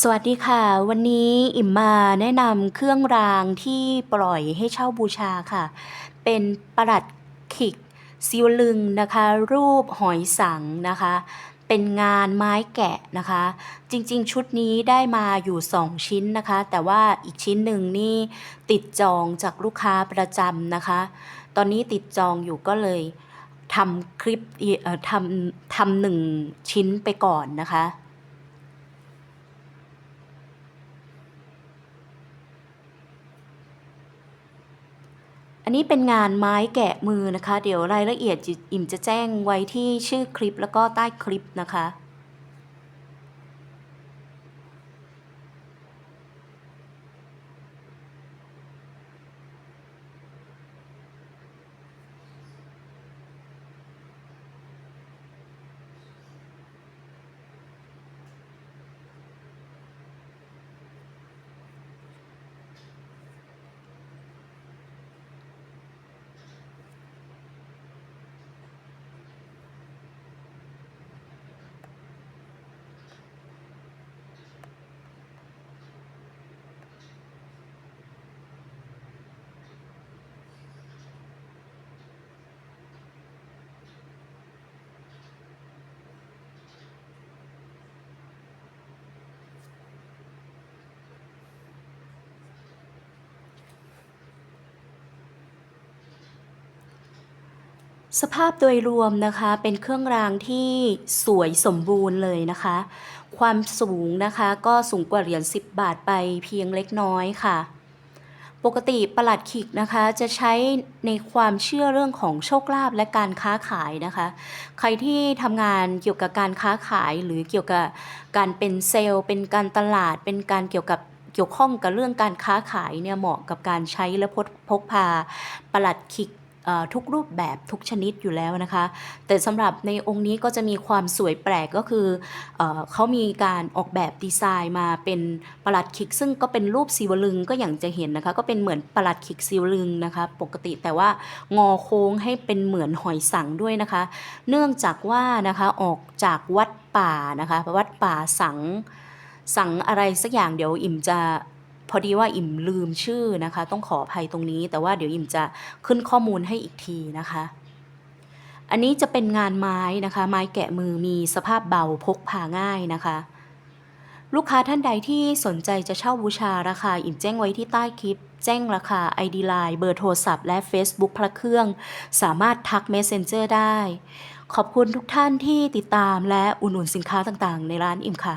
สวัสดีค่ะ วันนี้อิ่มมาแนะนำเครื่องรางที่ปล่อยให้เช่าบูชาค่ะ เป็นประหลัดขิกซิวลึงนะคะ รูปหอยสังนะคะ เป็นงานไม้แกะนะคะ จริงๆ ชุดนี้ได้มาอยู่ 2 ชิ้นนะคะ แต่ว่าอีกชิ้นหนึ่งนี่ติดจองจากลูกค้าประจำนะคะ ตอนนี้ติดจองอยู่ก็เลยทำคลิปเอ่อทำทำหนึ่งชิ้นไปก่อนนะคะ อันนี้เป็นงานไม้แกะมือนะคะ เดี๋ยวรายละเอียดอิ่มจะแจ้งไว้ที่ชื่อคลิปแล้วก็ใต้คลิปนะคะ สภาพโดยรวมนะคะเป็นเครื่องรางที่สวยสมบูรณ์เลยนะคะ ความสูงนะคะก็สูงกว่าเหรียญ10 บาทไปเพียงเล็กน้อยค่ะ ปกติประหลัดขิกนะคะจะใช้ในความเชื่อเรื่องของโชคลาภและการค้าขายนะคะ ใครที่ทำงานเกี่ยวกับการค้าขายหรือเกี่ยวกับการเป็นเซลล์ เป็นการตลาด เป็นการเกี่ยวกับเกี่ยวข้องกับเรื่องการค้าขายเนี่ยเหมาะกับการใช้และพกพาประหลัดขิก ทุกรูปแบบทุกชนิดอยู่แล้วนะคะ แต่สำหรับในองค์นี้ก็จะมีความสวยแปลกก็คือเอเขามีการออกแบบดีไซน์มาเป็นประหลัดขิก ซึ่งก็เป็นรูปสีวลึงก็อย่างจะเห็นนะคะ ก็เป็นเหมือนประหลัดขิกสีวลึงนะคะ ปกติแต่ว่างอโค้งให้เป็นเหมือนหอยสังด้วยนะคะ เนื่องจากว่านะคะออกจากวัดป่านะคะวัดป่าสังสังอะไรสักอย่างเดี๋ยวอิ่มจะ พอดีว่าอิ่มลืมชื่อนะคะ ต้องขออภัยตรงนี้ แต่ว่าเดี๋ยวอิ่มจะขึ้นข้อมูลให้อีกทีนะคะ อันนี้จะเป็นงานไม้นะคะ ไม้แกะมือมีสภาพเบาพกพาง่ายนะคะ ลูกค้าท่านใดที่สนใจจะเช่าบูชาราคาอิ่มแจ้งไว้ที่ใต้คลิป แจ้งราคา ID Line เบอร์โทรศัพท์และ Facebook พระเครื่อง สามารถทัก Messenger ได้ ขอบคุณทุกท่านที่ติดตามและอุดหนุนสินค้าต่างๆ ในร้านอิ่มค่ะ